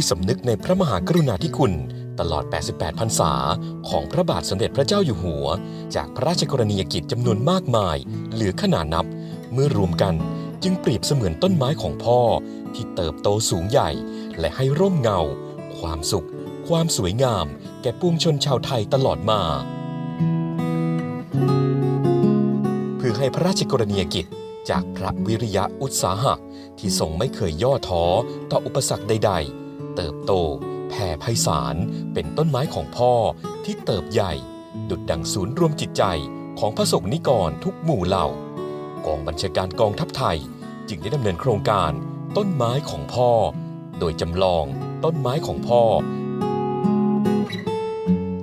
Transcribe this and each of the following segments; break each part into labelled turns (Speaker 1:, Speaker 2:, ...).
Speaker 1: ด้วยสำนึกในพระมหากรุณาธิคุณ ตลอด 88 พรรษา ของพระบาทสมเด็จพระเจ้าอยู่หัว จากพระราชกรณียกิจจำนวนมากมาย เหลือขนาดนับ เมื่อรวมกันจึงเปรียบเสมือนต้นไม้ของพ่อ ที่เติบโตสูงใหญ่ และให้ร่มเงา ความสุข ความสวยงาม แก่ปวงชนชาวไทยตลอดมา เพื่อให้พระราชกรณียกิจจากพระวิริยะอุตสาหะ ที่ทรงไม่เคยย่อท้อต่ออุปสรรคใด ๆ เติบโต แผ่ไพศาลเป็นต้นไม้ของพ่อที่เติบใหญ่ ดุดดังศูนย์รวมจิตใจของพระสงฆ์นิกรทุกหมู่เหล่า กองบัญชาการกองทัพไทยจึงได้ดำเนินโครงการต้นไม้ของพ่อ โดยจำลองต้นไม้ของพ่อ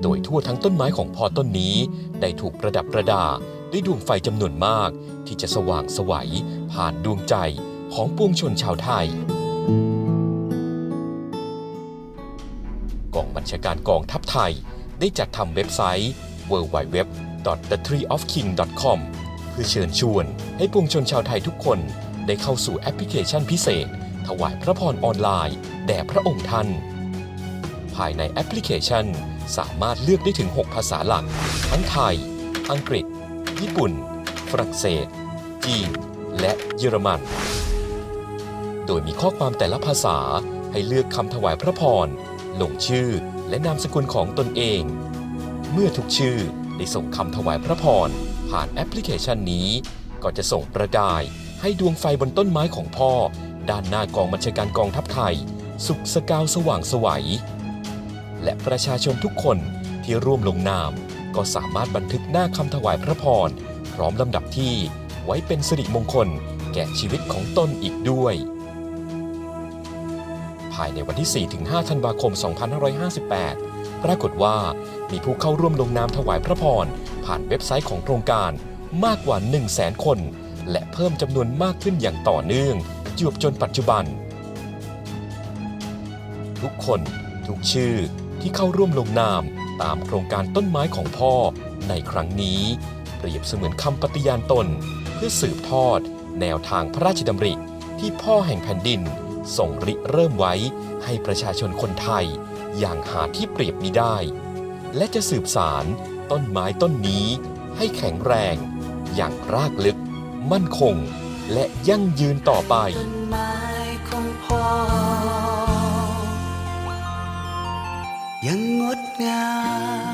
Speaker 1: โดยทั่วทั้งต้นไม้ของพ่อต้นนี้ ได้ถูกประดับประดาด้วยดวงไฟจำนวนมาก ที่จะสว่างสวัยผ่านดวงใจของปวงชนชาวไทย บัญชาการกองทัพไทย ได้จัดทำเว็บไซต์ www.thetreeofking.com เพื่อเชิญชวนให้ปวงชนชาวไทยทุกคนได้เข้าสู่แอปพลิเคชันพิเศษ ถวายพระพรออนไลน์ แด่พระองค์ท่าน ภายในแอปพลิเคชันสามารถเลือกได้ถึง 6 ภาษาหลัก ทั้งไทย อังกฤษ ญี่ปุ่น ฝรั่งเศส จีน และเยอรมัน โดยมีข้อความแต่ละภาษาให้เลือกคำถวายพระพร ลงชื่อและนามสกุลของตนเอง เมื่อทุกชื่อได้ส่งคำถวายพระพรผ่านแอปพลิเคชันนี้ ก็จะส่งประกายให้ดวงไฟบนต้นไม้ของพ่อ ด้านหน้ากองบัญชาการกองทัพไทย สุกสกาวสว่างสวัย และประชาชนทุกคนที่ร่วมลงนาม ก็สามารถบันทึกหน้าคำถวายพระพร พร้อมลำดับที่ไว้เป็นสิริมงคลแก่ชีวิตของตนอีกด้วย ภายในวันที่ 4-5 ธันวาคม 2558 ปรากฏว่ามีผู้เข้าร่วมลงนามถวายพระพร ผ่านเว็บไซต์ของโครงการมากกว่า 100,000 คน และเพิ่มจำนวนมากขึ้นอย่างต่อเนื่องจวบจนปัจจุบัน ทุกคนทุกชื่อที่เข้าร่วมลงนามตามโครงการต้นไม้ของพ่อในครั้งนี้เปรียบเสมือนคำปฏิญาณตน เพื่อสืบทอด แนวทางพระราชดำริที่พ่อแห่งแผ่นดิน ส่งริเริ่มไว้ให้ประชาชนคนไทยอย่างหาที่เปรียบมิได้ และจะสืบสารต้นไม้ต้นนี้ให้แข็งแรง อย่างรากลึก มั่นคง และยั่งยืนต่อไป
Speaker 2: ยังงดงาม